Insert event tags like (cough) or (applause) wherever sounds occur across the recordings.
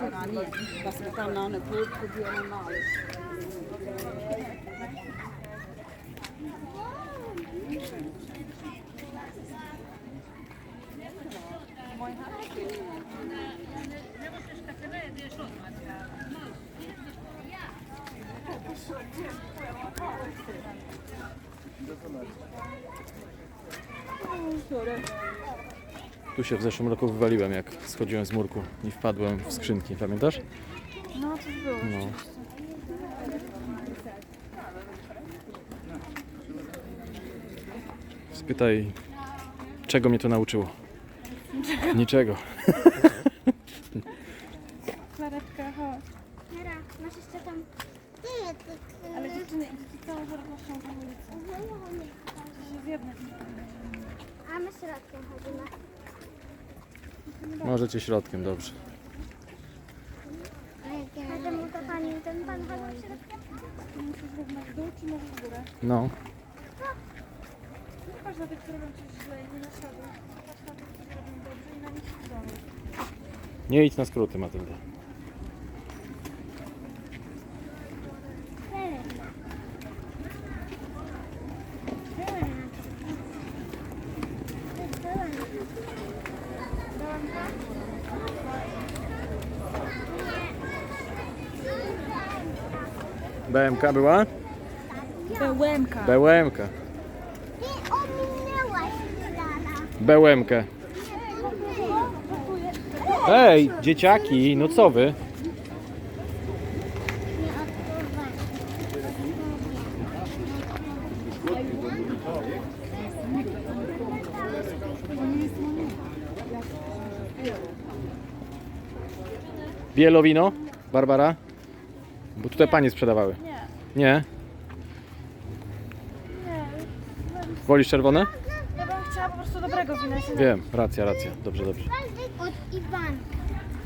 a nije, pa smo tam Tu się w zeszłym roku wywaliłem, jak schodziłem z murku i wpadłem w skrzynki, pamiętasz? No, coś było. No. Spytaj, czego mnie to nauczyło? (laughs) Niczego. Klaretka, chodź. Nara, masz jeszcze tam... Nie, to... Ale dziewczyny, idziecie całą szerokością po ulicy. Zjednać. A my środkiem chodzimy. Możecie środkiem, dobrze. To ten pan? Musisz czy w górę? No. Robią na robią dobrze i na nich zdobyć. Nie idź na skróty, Matylda. BMK była? Bełemka. BMK. Ty ominęłaś Lara. BMK. Hej, dzieciaki, no co wy? Nie odpływaj. Bielowino? Barbara? Bo tutaj panie sprzedawały. Nie. Nie? Nie. Wolisz czerwone? Ja bym chciała po prostu dobrego wina się Wiem, racja, racja. Dobrze, dobrze. Od Iwan.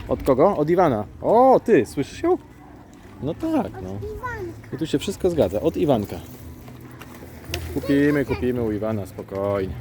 Od kogo? Od Iwana. O, ty, słyszysz ją? No tak, no. Iwan. I tu się wszystko zgadza. Od Iwanka. Kupimy, kupimy u Iwana, spokojnie.